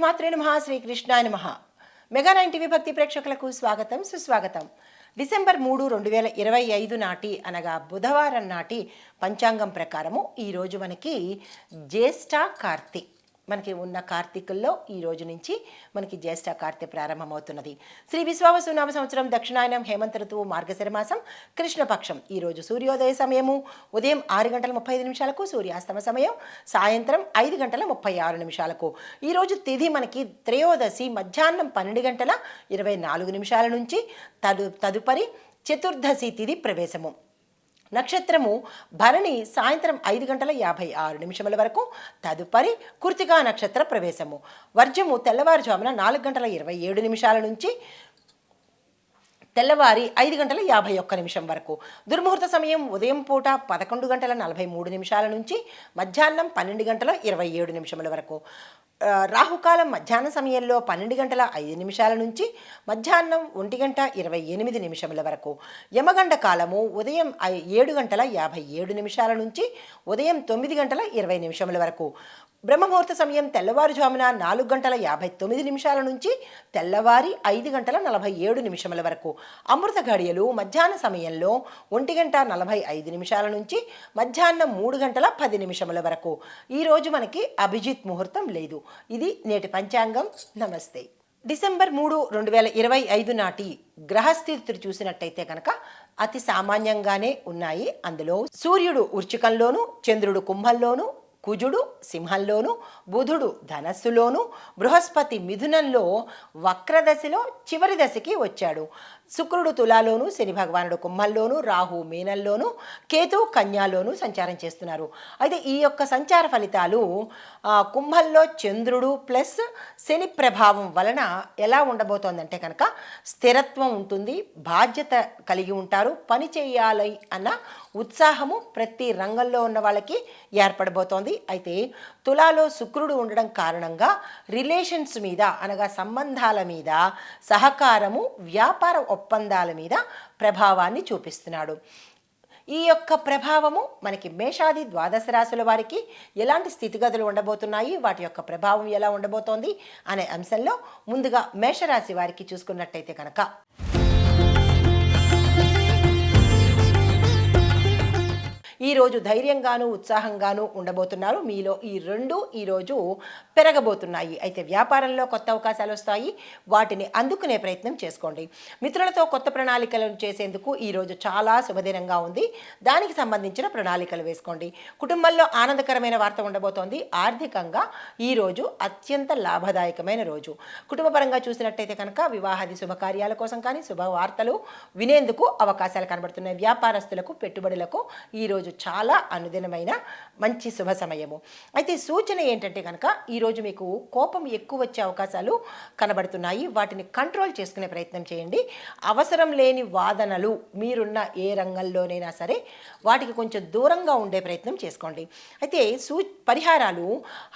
శ్రీమాత్రే నమ శ్రీకృష్ణాయ నమ. మెగా నైన్ టీవీ భక్తి ప్రేక్షకులకు స్వాగతం సుస్వాగతం. డిసెంబర్ మూడు రెండు వేల ఇరవై ఐదు నాటి అనగా బుధవారం నాటి పంచాంగం ప్రకారము ఈరోజు మనకి జ్యేష్ఠ కార్తీ మనకి ఉన్న కార్తీకుల్లో ఈ రోజు నుంచి మనకి జ్యేష్ఠ కార్తె ప్రారంభమవుతున్నది. శ్రీ విశ్వావసు నామ సంవత్సరం దక్షిణాయనం హేమంత ఋతువు మార్గశిర మాసం కృష్ణపక్షం ఈరోజు సూర్యోదయ సమయము. ఉదయం ఆరు గంటల ముప్పై ఐదు నిమిషాలకు సూర్యాస్తమ సమయం. సాయంత్రం ఐదు గంటల ముప్పై ఆరు నిమిషాలకు. ఈ రోజు తిథి మనకి త్రయోదశి మధ్యాహ్నం పన్నెండు గంటల ఇరవై నాలుగు నిమిషాల నుంచి తదు తదుపరి చతుర్దశి తిథి ప్రవేశము. నక్షత్రము భరణి సాయంత్రం ఐదు గంటల యాభై ఆరు నిమిషముల వరకు. తదుపరి కృతికా నక్షత్ర ప్రవేశము. వర్జము తెల్లవారుజామున నాలుగు గంటల ఇరవై ఏడు నిమిషాల నుంచి తెల్లవారి ఐదు గంటల యాభై ఒక్క నిమిషం వరకు. దుర్ముహూర్త సమయం ఉదయం పూట పదకొండు గంటల నలభై మూడు నిమిషాల నుంచి మధ్యాహ్నం పన్నెండు గంటల ఇరవై ఏడు నిమిషముల వరకు. రాహుకాలం మధ్యాహ్న సమయంలో పన్నెండు గంటల ఐదు నిమిషాల నుంచి మధ్యాహ్నం ఒంటి గంట ఇరవై ఎనిమిది నిమిషముల వరకు. యమగండ కాలము ఉదయం ఏడు గంటల యాభై ఏడు నిమిషాల నుంచి ఉదయం తొమ్మిది గంటల ఇరవై నిమిషముల వరకు. బ్రహ్మముహూర్త సమయం తెల్లవారుజామున నాలుగు గంటల యాభై తొమ్మిది నిమిషాల నుంచి తెల్లవారి ఐదు గంటల నలభై ఏడు నిమిషముల వరకు. అమృత ఘడియలు మధ్యాహ్న సమయంలో ఒంటి గంట నలభై ఐదు నిమిషాల నుంచి మధ్యాహ్నం మూడు గంటల పది నిమిషముల వరకు. ఈరోజు మనకి అభిజిత్ ముహూర్తం లేదు. ఇది నేటి పంచాంగం. నమస్తే. డిసెంబర్ మూడు రెండు వేల ఇరవై ఐదు నాటి గ్రహస్థితులు చూసినట్టయితే కనుక అతి సామాన్యంగానే ఉన్నాయి. అందులో సూర్యుడు వృచ్చికంలోను చంద్రుడు కుంభంలోను కుజుడు సింహంలోను బుధుడు ధనస్సులోను బృహస్పతి మిథునంలో వక్రదశలో చివరి దశకి వచ్చాడు. శుక్రుడు తులాలోను శని భగవానుడు కుంభంలోను రాహు మీనంలోను కేతు కన్యాలోను సంచారం చేస్తున్నారు. అయితే ఈ యొక్క సంచార ఫలితాలు కుంభంలో చంద్రుడు ప్లస్ శని ప్రభావం వలన ఎలా ఉండబోతోందంటే కనుక స్థిరత్వం ఉంటుంది బాధ్యత కలిగి ఉంటారు పని చేయాలి అన్న ఉత్సాహము ప్రతి రంగంలో ఉన్న వాళ్ళకి ఏర్పడబోతోంది. అయితే తులాలో శుక్రుడు ఉండడం కారణంగా రిలేషన్స్ మీద అనగా సంబంధాల మీద సహకారము వ్యాపార ఒప్పందాల మీద ప్రభావాన్ని చూపిస్తున్నాడు. ఈ యొక్క ప్రభావము మనకి మేషాది ద్వాదశ రాశుల వారికి ఎలాంటి స్థితిగతులు ఉండబోతున్నాయి వాటి యొక్క ప్రభావం ఎలా ఉండబోతోంది అనే అంశంలో ముందుగా మేషరాశి వారికి చూసుకున్నట్టయితే కనుక ఈ రోజు ధైర్యంగాను ఉత్సాహంగాను ఉండబోతున్నారు. మీలో ఈ రెండు ఈరోజు పెరగబోతున్నాయి. అయితే వ్యాపారంలో కొత్త అవకాశాలు వస్తాయి. వాటిని అందుకునే ప్రయత్నం చేసుకోండి. మిత్రులతో కొత్త ప్రణాళికలను చేసేందుకు ఈరోజు చాలా శుభదినంగా ఉంది. దానికి సంబంధించిన ప్రణాళికలు వేసుకోండి. కుటుంబంలో ఆనందకరమైన వార్త ఉండబోతోంది. ఆర్థికంగా ఈరోజు అత్యంత లాభదాయకమైన రోజు. కుటుంబపరంగా చూసినట్టయితే కనుక వివాహాది శుభకార్యాల కోసం కానీ శుభవార్తలు వినేందుకు అవకాశాలు కనబడుతున్నాయి. వ్యాపారస్తులకు పెట్టుబడులకు ఈరోజు చాలా అనుదినమైన మంచి శుభ సమయము. అయితే సూచన ఏంటంటే కనుక ఈరోజు మీకు కోపం ఎక్కువ వచ్చే అవకాశాలు కనబడుతున్నాయి. వాటిని కంట్రోల్ చేసుకునే ప్రయత్నం చేయండి. అవసరం లేని వాదనలు మీరున్న ఏ రంగంలోనైనా సరే వాటికి కొంచెం దూరంగా ఉండే ప్రయత్నం చేసుకోండి. అయితే సూ పరిహారాలు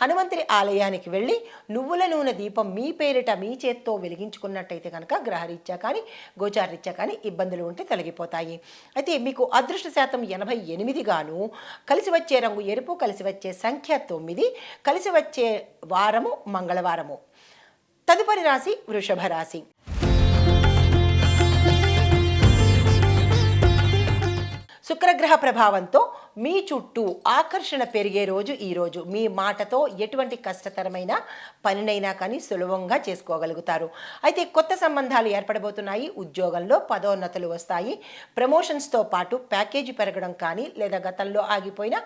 హనుమంతుడి ఆలయానికి వెళ్ళి నువ్వుల నూనె దీపం మీ పేరిట మీ చేత్తో వెలిగించుకున్నట్టయితే కనుక గ్రహరీత్యా కానీ గోచారరీత్యా కానీ ఇబ్బందులు ఉంటే తొలగిపోతాయి. అయితే మీకు అదృష్ట శాతం ఎనభై ఎనిమిది గాను కలిసి వచ్చే రంగు ఎరుపు కలిసి వచ్చే సంఖ్య తొమ్మిది కలిసి వచ్చే వారము మంగళవారము. తదుపరి రాశి వృషభ రాశి. శుక్రగ్రహ ప్రభావంతో మీ చుట్టూ ఆకర్షణ పెరిగే రోజు ఈరోజు మీ మాటతో ఎటువంటి కష్టతరమైన పనినైనా కానీ సులభంగా చేసుకోగలుగుతారు. అయితే కొత్త సంబంధాలు ఏర్పడబోతున్నాయి. ఉద్యోగంలో పదోన్నతులు వస్తాయి. ప్రమోషన్స్తో పాటు ప్యాకేజీ పెరగడం కానీ లేదా గతంలో ఆగిపోయిన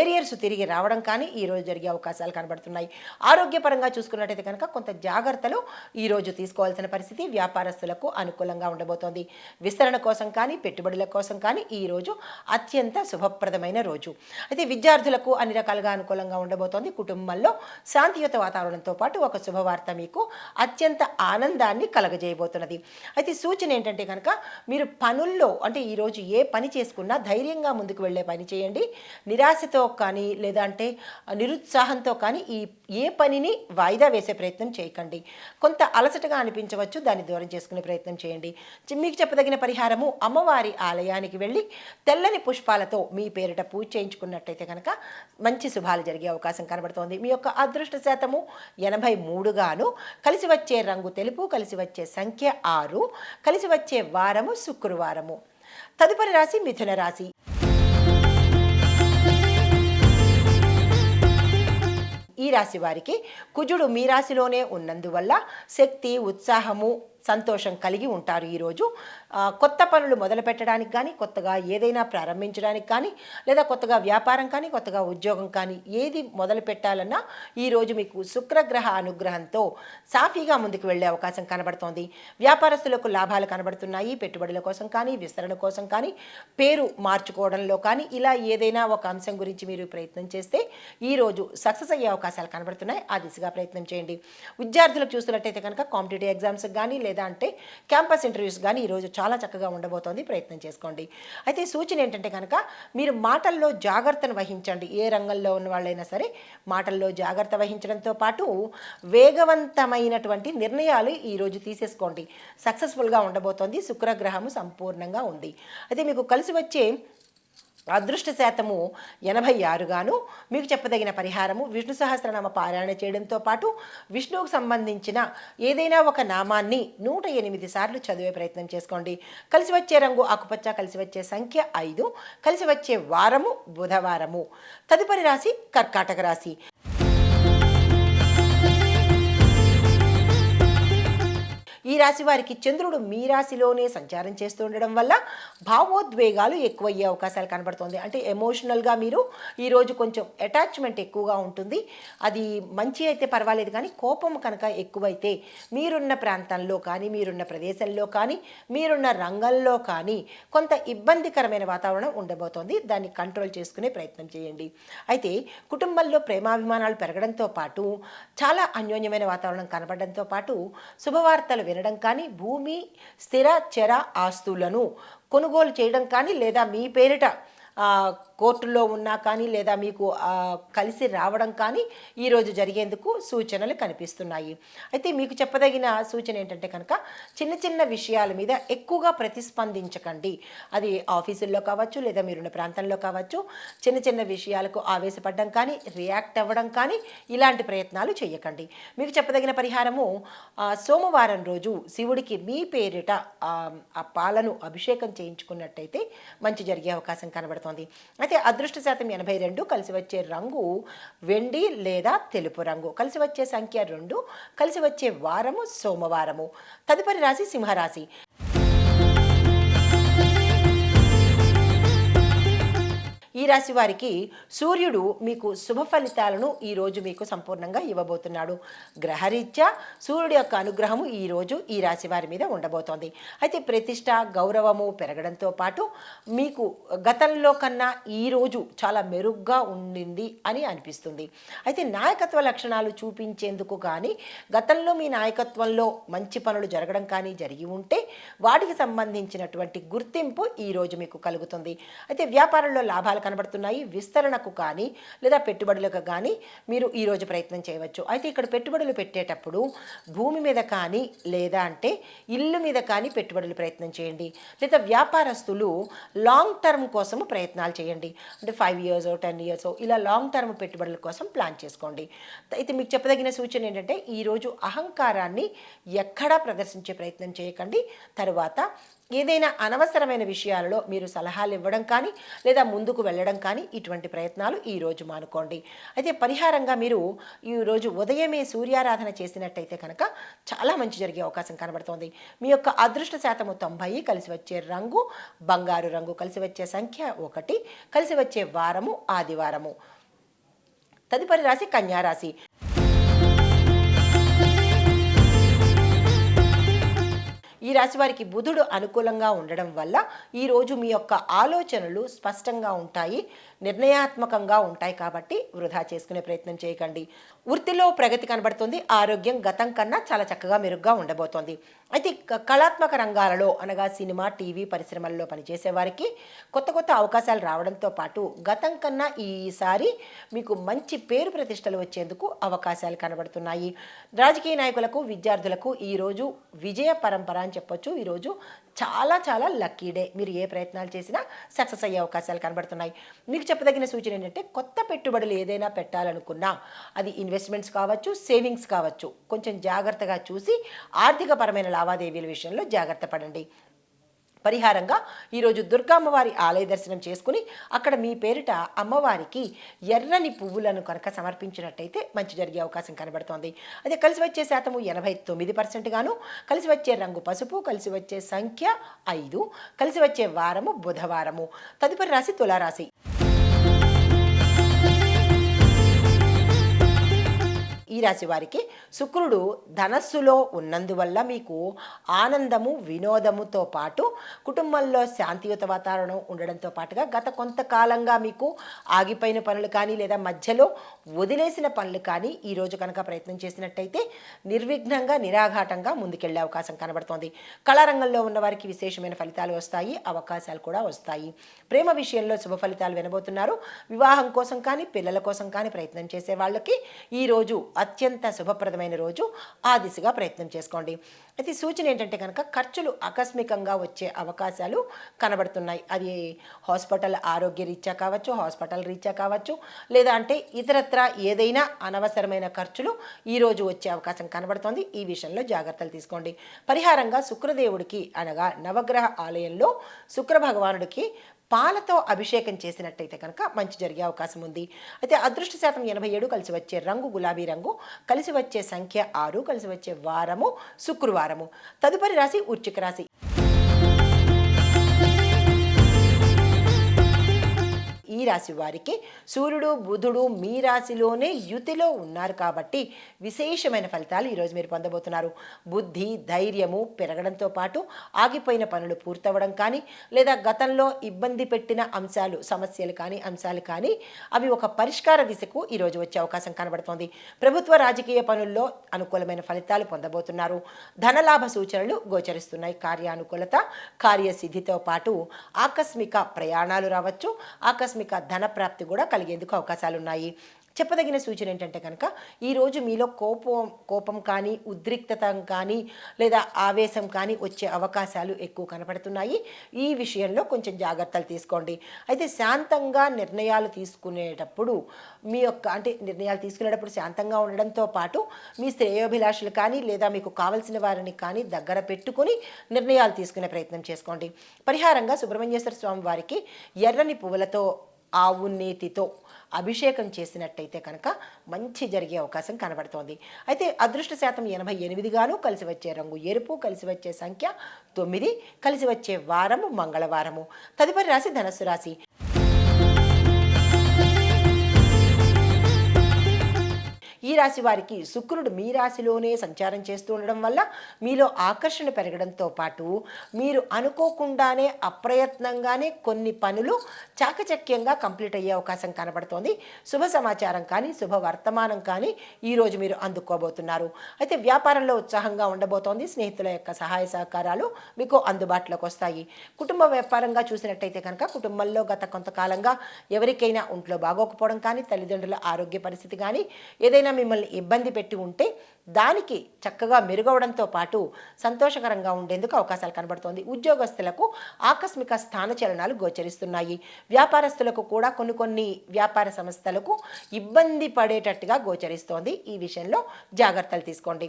ఏరియర్స్ తిరిగి రావడం కానీ ఈరోజు జరిగే అవకాశాలు కనబడుతున్నాయి. ఆరోగ్యపరంగా చూసుకున్నట్టయితే కనుక కొంత జాగ్రత్తలు ఈరోజు తీసుకోవాల్సిన పరిస్థితి వ్యాపారస్తులకు అనుకూలంగా ఉండబోతోంది. విస్తరణ కోసం కానీ పెట్టుబడుల కోసం కానీ ఈ రోజు అత్యంత శుభప్రదమైన రోజు. అయితే విద్యార్థులకు అన్ని రకాలుగా అనుకూలంగా ఉండబోతోంది. కుటుంబంలో శాంతియుత వాతావరణంతో పాటు ఒక శుభవార్త మీకు అత్యంత ఆనందాన్ని కలగజేయబోతున్నది. అయితే సూచన ఏంటంటే కనుక మీరు పనుల్లో అంటే ఈరోజు ఏ పని చేసుకున్నా ధైర్యంగా ముందుకు వెళ్ళే పని చేయండి. నిరాశతో కానీ లేదా అంటే నిరుత్సాహంతో కానీ ఈ ఏ పనిని వాయిదా వేసే ప్రయత్నం చేయకండి. కొంత అలసటగా అనిపించవచ్చు. దాన్ని దూరం చేసుకునే ప్రయత్నం చేయండి. మీకు చెప్పదగిన పరిహారము అమ్మవారి ఆలయానికి వెళ్ళి తెల్లని పుష్పాలతో మీ పేరిట పూజ చేయించుకున్నట్టయితే కనుక మంచి శుభాలు జరిగే అవకాశం కనబడుతోంది. మీ యొక్క అదృష్ట శాతము ఎనభై మూడుగాను కలిసి వచ్చే రంగు తెలుపు కలిసి వచ్చే సంఖ్య ఆరు కలిసి వచ్చే వారము శుక్రవారము. తదుపరి రాశి మిథున రాశి. ఈ రాశి వారికి కుజుడు మీ రాశిలోనే ఉన్నందువల్ల శక్తి ఉత్సాహము సంతోషం కలిగి ఉంటారు ఈరోజు. కొత్త పనులు మొదలు పెట్టడానికి కానీ కొత్తగా ఏదైనా ప్రారంభించడానికి కానీ లేదా కొత్తగా వ్యాపారం కానీ కొత్తగా ఉద్యోగం కానీ ఏది మొదలు పెట్టాలన్నా ఈరోజు మీకు శుక్రగ్రహ అనుగ్రహంతో సాఫీగా ముందుకు వెళ్ళే అవకాశం కనబడుతోంది. వ్యాపారస్తులకు లాభాలు కనబడుతున్నాయి. పెట్టుబడుల కోసం కానీ విస్తరణ కోసం కానీ పేరు మార్చుకోవడంలో కానీ ఇలా ఏదైనా ఒక అంశం గురించి మీరు ప్రయత్నం చేస్తే ఈరోజు సక్సెస్ అయ్యే అవకాశాలు కనబడుతున్నాయి. ఆ దిశగా ప్రయత్నం చేయండి. విద్యార్థులకు చూస్తున్నట్టయితే కనుక కాంపిటేటివ్ ఎగ్జామ్స్ కానీ లేదా అంటే క్యాంపస్ ఇంటర్వ్యూస్ కానీ ఈరోజు చాలా చాలా చక్కగా ఉండబోతోంది. ప్రయత్నం చేసుకోండి. అయితే సూచన ఏంటంటే కనుక మీరు మాటల్లో జాగ్రత్తను వహించండి. ఏ రంగంలో ఉన్న వాళ్ళైనా సరే మాటల్లో జాగ్రత్త వహించడంతో పాటు వేగవంతమైనటువంటి నిర్ణయాలు ఈరోజు తీసేసుకోండి. సక్సెస్ఫుల్గా ఉండబోతోంది. శుక్రగ్రహము సంపూర్ణంగా ఉంది. అయితే మీకు కలిసి వచ్చే అదృష్ట శాతము ఎనభై ఆరుగాను మీకు చెప్పదగిన పరిహారము విష్ణు సహస్రనామ పారాయణ చేయడంతో పాటు విష్ణువుకు సంబంధించిన ఏదైనా ఒక నామాన్ని నూట ఎనిమిది సార్లు చదివే ప్రయత్నం చేసుకోండి. కలిసి వచ్చే రంగు ఆకుపచ్చ కలిసి వచ్చే సంఖ్య ఐదు కలిసి వచ్చే వారము బుధవారము. తదుపరి రాశి కర్కాటక రాశి. రాశి వారికి చంద్రుడు మీ రాశిలోనే సంచారం చేస్తూ ఉండడం వల్ల భావోద్వేగాలు ఎక్కువయ్యే అవకాశాలు కనబడుతుంది. అంటే ఎమోషనల్గా మీరు ఈరోజు కొంచెం అటాచ్మెంట్ ఎక్కువగా ఉంటుంది. అది మంచి అయితే పర్వాలేదు కానీ కోపం కనుక ఎక్కువైతే మీరున్న ప్రాంతంలో కానీ మీరున్న ప్రదేశంలో కానీ మీరున్న రంగంలో కానీ కొంత ఇబ్బందికరమైన వాతావరణం ఉండబోతోంది. దాన్ని కంట్రోల్ చేసుకునే ప్రయత్నం చేయండి. అయితే కుటుంబంలో ప్రేమాభిమానాలు పెరగడంతో పాటు చాలా అన్యోన్యమైన వాతావరణం కనబడడంతో పాటు శుభవార్తలు వినడం కానీ భూమి స్థిర చర ఆస్తులను కొనుగోలు చేయడం కానీ లేదా మీ పేరిట కోర్టులో ఉన్నా కానీ లేదా మీకు కలిసి రావడం కానీ ఈరోజు జరిగేందుకు సూచనలు కనిపిస్తున్నాయి. అయితే మీకు చెప్పదగిన సూచన ఏంటంటే కనుక చిన్న చిన్న విషయాల మీద ఎక్కువగా ప్రతిస్పందించకండి. అది ఆఫీసుల్లో కావచ్చు లేదా మీరున్న ప్రాంతంలో కావచ్చు. చిన్న చిన్న విషయాలకు ఆవేశపడడం కానీ రియాక్ట్ అవ్వడం కానీ ఇలాంటి ప్రయత్నాలు చేయకండి మీకు చెప్పదగిన పరిహారము సోమవారం రోజు శివుడికి మీ పేరిట ఆ, పాలను అభిషేకం చేయించుకున్నట్టయితే మంచి జరిగే అవకాశం కనబడుతుంది. అయితే అదృష్ట శాతం ఎనభై రెండు కలిసి వచ్చే రంగు వెండి లేదా తెలుపు రంగు. కలిసి వచ్చే సంఖ్య రెండు కలిసి వచ్చే వారము సోమవారము. తదుపరి రాశి సింహరాశి. ఈ రాశి వారికి సూర్యుడు మీకు శుభ ఫలితాలను ఈరోజు మీకు సంపూర్ణంగా ఇవ్వబోతున్నాడు. గ్రహరీత్యా సూర్యుడి యొక్క అనుగ్రహము ఈరోజు ఈ రాశి వారి మీద ఉండబోతోంది. అయితే ప్రతిష్ట గౌరవము పెరగడంతో పాటు మీకు గతంలో కన్నా ఈరోజు చాలా మెరుగ్గా ఉండింది అని అనిపిస్తుంది. అయితే నాయకత్వ లక్షణాలు చూపించేందుకు కానీ గతంలో మీ నాయకత్వంలో మంచి పనులు జరగడం కానీ జరిగి ఉంటే వాటికి సంబంధించినటువంటి గుర్తింపు ఈరోజు మీకు కలుగుతుంది. అయితే వ్యాపారంలో లాభాలు కనబడుతున్నాయి. విస్తరణకు కానీ లేదా పెట్టుబడులకు కానీ మీరు ఈరోజు ప్రయత్నం చేయవచ్చు. అయితే ఇక్కడ పెట్టుబడులు పెట్టేటప్పుడు భూమి మీద కానీ లేదా అంటే ఇల్లు మీద కానీ పెట్టుబడులు ప్రయత్నం చేయండి. లేదా వ్యాపారస్తులు లాంగ్ టర్మ్ కోసము ప్రయత్నాలు చేయండి. అంటే ఫైవ్ ఇయర్స్ టెన్ ఇయర్స్ ఇలా లాంగ్ టర్మ్ పెట్టుబడుల కోసం ప్లాన్ చేసుకోండి. అయితే మీకు చెప్పదగిన సూచన ఏంటంటే ఈరోజు అహంకారాన్ని ఎక్కడా ప్రదర్శించే ప్రయత్నం చేయకండి. తర్వాత ఏదైనా అనవసరమైన విషయాలలో మీరు సలహాలు ఇవ్వడం కానీ లేదా ముందుకు వెళ్ళడం కానీ ఇటువంటి ప్రయత్నాలు ఈరోజు మానుకోండి. అయితే పరిహారంగా మీరు ఈరోజు ఉదయమే సూర్యారాధన చేసినట్టయితే కనుక చాలా మంచి జరిగే అవకాశం కనబడుతోంది. మీ యొక్క అదృష్ట శాతము తొంభై కలిసి వచ్చే రంగు బంగారు రంగు కలిసి వచ్చే సంఖ్య ఒకటి కలిసి వచ్చే వారము ఆదివారము. తదుపరి రాశి కన్యారాశి. ఈ రాశి వారికి బుధుడు అనుకూలంగా ఉండడం వల్ల ఈరోజు మీ యొక్క ఆలోచనలు స్పష్టంగా ఉంటాయి నిర్ణయాత్మకంగా ఉంటాయి కాబట్టి వృధా చేసుకునే ప్రయత్నం చేయకండి. వృత్తిలో ప్రగతి కనబడుతుంది. ఆరోగ్యం గతం కన్నా చాలా చక్కగా మెరుగ్గా ఉండబోతోంది. అయితే కళాత్మక రంగాలలో అనగా సినిమా టీవీ పరిశ్రమల్లో పనిచేసే వారికి కొత్త కొత్త అవకాశాలు రావడంతో పాటు గతం కన్నా ఈసారి మీకు మంచి పేరు ప్రతిష్టలు వచ్చేందుకు అవకాశాలు కనబడుతున్నాయి. రాజకీయ నాయకులకు విద్యార్థులకు ఈరోజు విజయ పరంపర అని చెప్పొచ్చు. ఈరోజు చాలా చాలా లక్కీ డే. మీరు ఏ ప్రయత్నాలు చేసినా సక్సెస్ అయ్యే అవకాశాలు కనబడుతున్నాయి. మీకు చెప్పదగిన సూచన ఏంటంటే కొత్త పెట్టుబడులు ఏదైనా పెట్టాలనుకున్నా అది ఇన్వెస్ట్మెంట్స్ కావచ్చు సేవింగ్స్ కావచ్చు. కొంచెం జాగ్రత్తగా చూసి ఆర్థికపరమైన లావాదేవీల విషయంలో జాగ్రత్త పడండి. పరిహారంగా ఈరోజు దుర్గామ్మవారి ఆలయ దర్శనం చేసుకుని అక్కడ మీ పేరిట అమ్మవారికి ఎర్రని పువ్వులను కనుక సమర్పించినట్టయితే మంచి జరిగే అవకాశం కనబడుతోంది. అదే కలిసి వచ్చే శాతము ఎనభై తొమ్మిది పర్సెంట్గాను కలిసి వచ్చే రంగు పసుపు కలిసి వచ్చే సంఖ్య ఐదు కలిసి వచ్చే వారము బుధవారము. తదుపరి రాశి తులారాశి. ఈ రాశి వారికి శుక్రుడు ధనస్సులో ఉన్నందువల్ల మీకు ఆనందము వినోదముతో పాటు కుటుంబంలో శాంతియుత వాతావరణం ఉండడంతో పాటుగా గత కొంతకాలంగా మీకు ఆగిపోయిన పనులు కానీ లేదా మధ్యలో వదిలేసిన పనులు కానీ ఈరోజు కనుక ప్రయత్నం చేసినట్టయితే నిర్విఘ్నంగా నిరాఘాటంగా ముందుకెళ్ళే అవకాశం కనబడుతోంది. కళారంగంలో ఉన్న వారికి విశేషమైన ఫలితాలు వస్తాయి అవకాశాలు కూడా వస్తాయి. ప్రేమ విషయంలో శుభ ఫలితాలు వినబోతున్నారు. వివాహం కోసం కానీ పిల్లల కోసం కానీ ప్రయత్నం చేసే వాళ్ళకి ఈరోజు అత్యంత శుభప్రదమైన రోజు. ఆ దిశగా ప్రయత్నం చేసుకోండి. అయితే సూచన ఏంటంటే కనుక ఖర్చులు ఆకస్మికంగా వచ్చే అవకాశాలు కనబడుతున్నాయి. అది హాస్పిటల్ ఆరోగ్య రీత్యా కావచ్చు హాస్పిటల్ రీత్యా కావచ్చు లేదా అంటే ఇతరత్ర ఏదైనా అనవసరమైన ఖర్చులు ఈరోజు వచ్చే అవకాశం కనబడుతోంది. ఈ విషయంలో జాగ్రత్తలు తీసుకోండి. పరిహారంగా శుక్రదేవుడికి అనగా నవగ్రహ ఆలయంలో శుక్ర భగవానుడికి పాలతో అభిషేకం చేసినట్టయితే కనుక మంచి జరిగే అవకాశం ఉంది. అయితే అదృష్ట శాతం ఎనభై ఏడు కలిసి వచ్చే రంగు గులాబీ రంగు కలిసి వచ్చే సంఖ్య ఆరు కలిసి వచ్చే వారము శుక్రవారము. తదుపరి రాశి ఉచ్చిక రాశి. ఈ రాశి వారికి సూర్యుడు బుధుడు మీ రాశిలోనే యుతిలో ఉన్నారు కాబట్టి విశేషమైన ఫలితాలు ఈరోజు మీరు పొందబోతున్నారు. బుద్ధి ధైర్యము పెరగడంతో పాటు ఆగిపోయిన పనులు పూర్తవడం కానీ లేదా గతంలో ఇబ్బంది పెట్టిన అంశాలు సమస్యలు కానీ అంశాలు కానీ అవి ఒక పరిష్కార దిశకు ఈరోజు వచ్చే అవకాశం కనబడుతోంది. ప్రభుత్వ రాజకీయ పనుల్లో అనుకూలమైన ఫలితాలు పొందబోతున్నారు. ధనలాభ సూచనలు గోచరిస్తున్నాయి. కార్యానుకూలత కార్యసిద్ధితో పాటు ఆకస్మిక ప్రయాణాలు రావచ్చు. ఆకస్మిక ధన ప్రాప్తి కూడా కలిగేందుకు అవకాశాలు ఉన్నాయి చెప్పదగిన సూచన ఏంటంటే కనుక ఈరోజు మీలో కోపం కోపం కానీ ఉద్రిక్తత కానీ లేదా ఆవేశం కానీ వచ్చే అవకాశాలు ఎక్కువ కనపడుతున్నాయి. ఈ విషయంలో కొంచెం జాగ్రత్తలు తీసుకోండి. అయితే శాంతంగా నిర్ణయాలు తీసుకునేటప్పుడు మీ యొక్క అంటే నిర్ణయాలు తీసుకునేటప్పుడు శాంతంగా ఉండడంతో పాటు మీ శ్రేయోభిలాషులు కానీ లేదా మీకు కావలసిన వారిని కానీ దగ్గర పెట్టుకొని నిర్ణయాలు తీసుకునే ప్రయత్నం చేసుకోండి. పరిహారంగా సుబ్రహ్మణ్యేశ్వర స్వామి వారికి ఎర్రని పువ్వులతో ఆవు నేతితో అభిషేకం చేసినట్టయితే కనుక మంచి జరిగే అవకాశం కనబడుతోంది. అయితే అదృష్ట శాతం ఎనభై ఎనిమిదిగాను కలిసి వచ్చే రంగు ఎరుపు కలిసి వచ్చే సంఖ్య తొమ్మిది కలిసి వచ్చే వారము మంగళవారము. తదుపరి రాశి ధనస్సు రాశి. ఈ రాశి వారికి శుక్రుడు మీ రాశిలోనే సంచారం చేస్తూ ఉండడం వల్ల మీలో ఆకర్షణ పెరగడంతో పాటు మీరు అనుకోకుండానే అప్రయత్నంగానే కొన్ని పనులు చాకచక్యంగా కంప్లీట్ అయ్యే అవకాశం కనబడుతోంది. శుభ సమాచారం కానీ శుభ వర్తమానం కానీ ఈరోజు మీరు అందుకోబోతున్నారు. అయితే వ్యాపారంలో ఉత్సాహంగా ఉండబోతోంది. స్నేహితుల యొక్క సహాయ సహకారాలు మీకు అందుబాటులోకి వస్తాయి. కుటుంబ వ్యాపారంగా చూసినట్టయితే కనుక కుటుంబంలో గత కొంతకాలంగా ఎవరికైనా ఒంట్లో బాగోకపోవడం కానీ తల్లిదండ్రుల ఆరోగ్య పరిస్థితి కానీ ఏదైనా మిమ్మల్ని ఇబ్బంది పెట్టి ఉంటే దానికి చక్కగా మెరుగవడంతో పాటు సంతోషకరంగా ఉండేందుకు అవకాశాలు కనబడుతోంది. ఉద్యోగస్తులకు ఆకస్మిక స్థానచలనాలు గోచరిస్తున్నాయి. వ్యాపారస్తులకు కూడా కొన్ని కొన్ని వ్యాపార సంస్థలకు ఇబ్బంది పడేటట్టుగా గోచరిస్తోంది. ఈ విషయంలో జాగ్రత్తలు తీసుకోండి.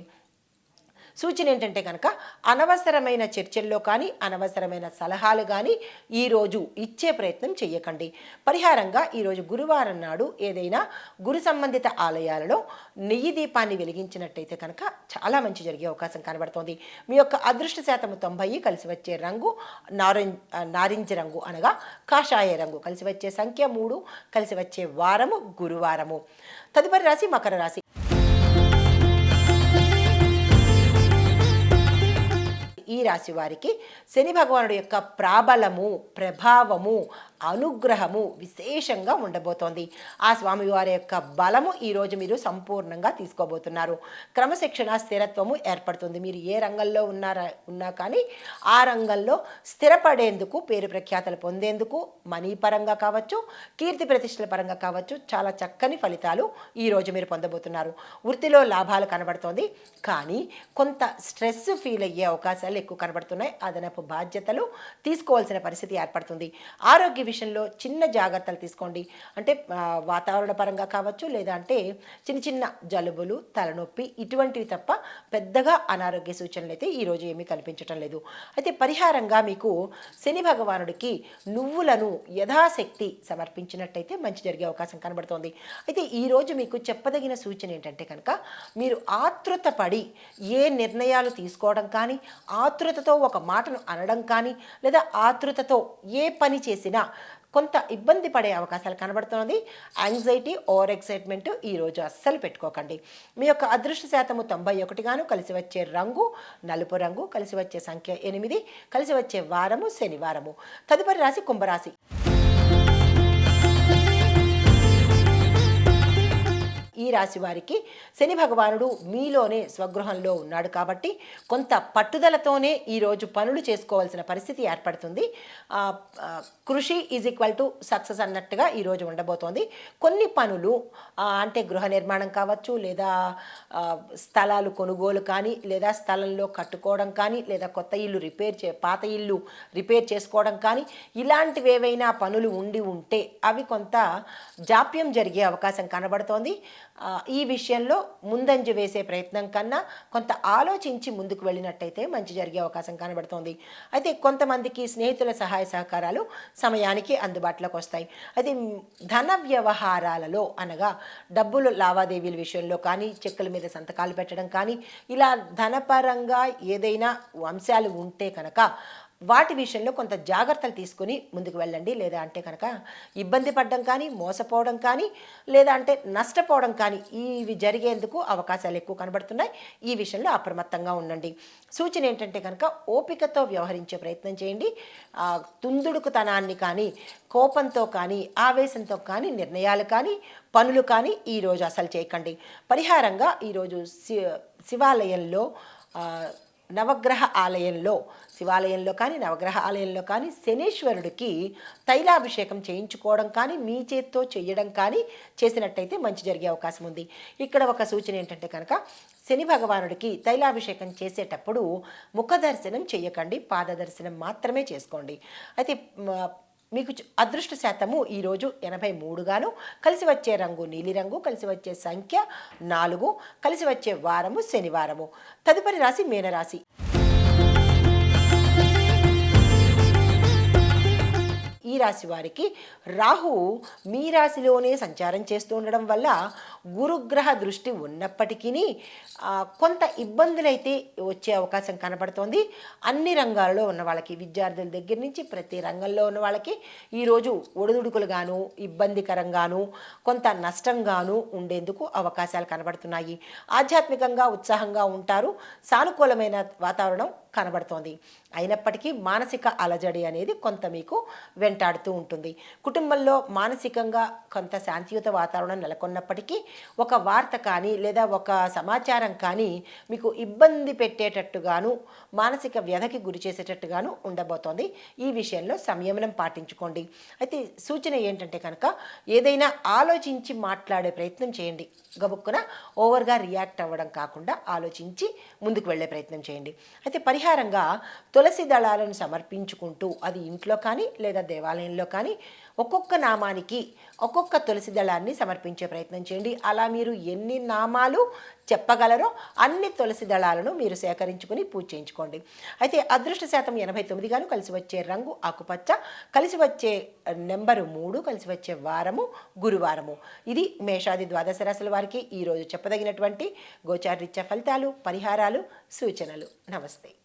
సూచన ఏంటంటే కనుక అనవసరమైన చర్చల్లో కానీ అనవసరమైన సలహాలు కానీ ఈరోజు ఇచ్చే ప్రయత్నం చేయకండి పరిహారంగా ఈరోజు గురువారం నాడు ఏదైనా గురు సంబంధిత ఆలయాలలో నెయ్యి దీపాన్ని వెలిగించినట్టయితే కనుక చాలా మంచి జరిగే అవకాశం కనబడుతోంది. మీ యొక్క అదృష్ట శాతం తొంభై కలిసి వచ్చే రంగు నారింజ నారింజ రంగు అనగా కాషాయ రంగు కలిసి వచ్చే సంఖ్య మూడు కలిసి వచ్చే వారము గురువారము. తదుపరి రాశి మకర రాశి. రాశి వారికి శని భగవానుడు యొక్క ప్రాబలము ప్రభావము అనుగ్రహము విశేషంగా ఉండబోతోంది. ఆ స్వామివారి యొక్క బలము ఈరోజు మీరు సంపూర్ణంగా తీసుకోబోతున్నారు. క్రమశిక్షణ స్థిరత్వము ఏర్పడుతుంది. మీరు ఏ రంగంలో ఉన్నారా ఉన్నా కానీ ఆ రంగంలో స్థిరపడేందుకు పేరు ప్రఖ్యాతలు పొందేందుకు మనీ పరంగా కావచ్చు కీర్తి ప్రతిష్టల పరంగా కావచ్చు చాలా చక్కని ఫలితాలు ఈరోజు మీరు పొందబోతున్నారు. వృత్తిలో లాభాలు కనబడుతోంది. కానీ కొంత స్ట్రెస్ ఫీల్ అయ్యే అవకాశాలు ఎక్కువ కనబడుతున్నాయి. అదనపు బాధ్యతలు తీసుకోవాల్సిన పరిస్థితి ఏర్పడుతుంది. ఆరోగ్య విషయంలో చిన్న జాగ్రత్తలు తీసుకోండి. అంటే వాతావరణ పరంగా కావచ్చు లేదా అంటే చిన్న చిన్న జలుబులు తలనొప్పి ఇటువంటివి తప్ప పెద్దగా అనారోగ్య సూచనలు అయితే ఈరోజు ఏమీ కనిపించటం లేదు. అయితే పరిహారంగా మీకు శని భగవానుడికి నువ్వులను యథాశక్తి సమర్పించినట్టయితే మంచి జరిగే అవకాశం కనబడుతోంది. అయితే ఈరోజు మీకు చెప్పదగిన సూచన ఏంటంటే కనుక మీరు ఆతృత పడి ఏ నిర్ణయాలు తీసుకోవడం కానీ ఆతృతతో ఒక మాటను అనడం కానీ లేదా ఆతృతతో ఏ పని చేసినా కొంత ఇబ్బంది పడే అవకాశాలు కనబడుతున్నది. యాంగ్జైటీ ఓవర్ ఎక్సైట్మెంట్ ఈరోజు అస్సలు పెట్టుకోకండి. మీ యొక్క అదృష్ట శాతము తొంభై ఒకటిగాను కలిసి వచ్చే రంగు నలుపు రంగు కలిసి వచ్చే సంఖ్య ఎనిమిది కలిసి వచ్చే వారము శనివారము. తదుపరి రాశి కుంభరాశి. ఈ రాశి వారికి శని భగవానుడు మీలోనే స్వగృహంలో ఉన్నాడు కాబట్టి కొంత పట్టుదలతోనే ఈరోజు పనులు చేసుకోవాల్సిన పరిస్థితి ఏర్పడుతుంది. కృషి ఈజ్ ఈక్వల్ టు సక్సెస్ అన్నట్టుగా ఈరోజు ఉండబోతోంది. కొన్ని పనులు అంటే గృహ నిర్మాణం కావచ్చు లేదా స్థలాలు కొనుగోలు కానీ లేదా స్థలంలో కట్టుకోవడం కానీ లేదా కొత్త ఇల్లు రిపేర్ చే పాత ఇల్లు రిపేర్ చేసుకోవడం కానీ ఇలాంటివి ఏవైనా పనులు ఉండి ఉంటే అవి కొంత జాప్యం జరిగే అవకాశం కనబడుతోంది. ఈ విషయంలో ముందంజ వేసే ప్రయత్నం కన్నా కొంత ఆలోచించి ముందుకు వెళ్ళినట్టయితే మంచి జరిగే అవకాశం కనబడుతోంది. అయితే కొంతమందికి స్నేహితుల సహాయ సహకారాలు సమయానికి అందుబాటులోకి వస్తాయి. అయితే ధన వ్యవహారాలలో అనగా డబ్బులు లావాదేవీల విషయంలో కానీ చెక్కుల మీద సంతకాలు పెట్టడం కానీ ఇలా ధనపరంగా ఏదైనా అంశాలు ఉంటే కనుక వాటి విషయంలో కొంత జాగ్రత్తలు తీసుకుని ముందుకు వెళ్ళండి. లేదా అంటే కనుక ఇబ్బంది పడడం కానీ మోసపోవడం కానీ లేదా అంటే నష్టపోవడం కానీ ఇవి జరిగేందుకు అవకాశాలు ఎక్కువ కనబడుతున్నాయి. ఈ విషయంలో అప్రమత్తంగా ఉండండి. సూచన ఏంటంటే కనుక ఓపికతో వ్యవహరించే ప్రయత్నం చేయండి. తుందుడుకుతనాన్ని కానీ కోపంతో కానీ ఆవేశంతో కానీ నిర్ణయాలు కానీ పనులు కానీ ఈరోజు అసలు చేయకండి. పరిహారంగా ఈరోజు శి శివాలయంలో నవగ్రహ ఆలయంలో శివాలయంలో కానీ నవగ్రహ ఆలయంలో కానీ శనేశ్వరుడికి తైలాభిషేకం చేయించుకోవడం కానీ మీ చేత్తో చేయడం కానీ చేసినట్టయితే మంచి జరిగే అవకాశం ఉంది. ఇక్కడ ఒక సూచన ఏంటంటే కనుక శని భగవానుడికి తైలాభిషేకం చేసేటప్పుడు ముఖ దర్శనం చేయకండి పాద దర్శనం మాత్రమే చేసుకోండి. అయితే మీకు అదృష్ట శాతము ఈరోజు ఎనభై మూడుగాను కలిసి వచ్చే రంగు నీలిరంగు కలిసి వచ్చే సంఖ్య నాలుగు కలిసి వచ్చే వారము శనివారము. తదుపరి రాశి మీనరాశి. ఈ రాశి వారికి రాహు మీ రాశిలోనే సంచారం చేస్తూ ఉండడం వల్ల గురుగ్రహ దృష్టి ఉన్నప్పటికీ కొంత ఇబ్బందులైతే వచ్చే అవకాశం కనబడుతోంది. అన్ని రంగాల్లో ఉన్న వాళ్ళకి విద్యార్థుల దగ్గర నుంచి ప్రతి రంగంలో ఉన్న వాళ్ళకి ఈరోజు ఒడిదుడుకులుగాను ఇబ్బందికరంగాను కొంత నష్టంగాను ఉండేందుకు అవకాశాలు కనబడుతున్నాయి. ఆధ్యాత్మికంగా ఉత్సాహంగా ఉంటారు. సానుకూలమైన వాతావరణం కనబడుతోంది. అయినప్పటికీ మానసిక అలజడి అనేది కొంత మీకు వెంటాడుతూ ఉంటుంది. కుటుంబంలో మానసికంగా కొంత శాంతియుత వాతావరణం నెలకొన్నప్పటికీ ఒక వార్త కానీ లేదా ఒక సమాచారం కానీ మీకు ఇబ్బంది పెట్టేటట్టుగాను మానసిక వ్యధకి గురి చేసేటట్టుగాను ఉండబోతోంది. ఈ విషయంలో సంయమనం పాటించుకోండి. అయితే సూచన ఏంటంటే కనుక ఏదైనా ఆలోచించి మాట్లాడే ప్రయత్నం చేయండి. గబుక్కున ఓవర్గా రియాక్ట్ అవ్వడం కాకుండా ఆలోచించి ముందుకు వెళ్ళే ప్రయత్నం చేయండి. అయితే పరిహారంగా తులసి దళాలను సమర్పించుకుంటూ అది ఇంట్లో కానీ లేదా దేవాలయంలో కానీ ఒక్కొక్క నామానికి ఒక్కొక్క తులసి దళాన్ని సమర్పించే ప్రయత్నం చేయండి. అలా మీరు ఎన్ని నామాలు చెప్పగలరో అన్ని తులసి దళాలను మీరు సేకరించుకుని పూజ చేయించుకోండి. అయితే అదృష్ట శాతం ఎనభై తొమ్మిదిగాను కలిసి వచ్చే రంగు ఆకుపచ్చ కలిసి వచ్చే నెంబరు మూడు కలిసి వచ్చే వారము గురువారము. ఇది మేషాది ద్వాదశ రాశుల వారికి ఈరోజు చెప్పదగినటువంటి గోచారీత్య ఫలితాలు పరిహారాలు సూచనలు. నమస్తే.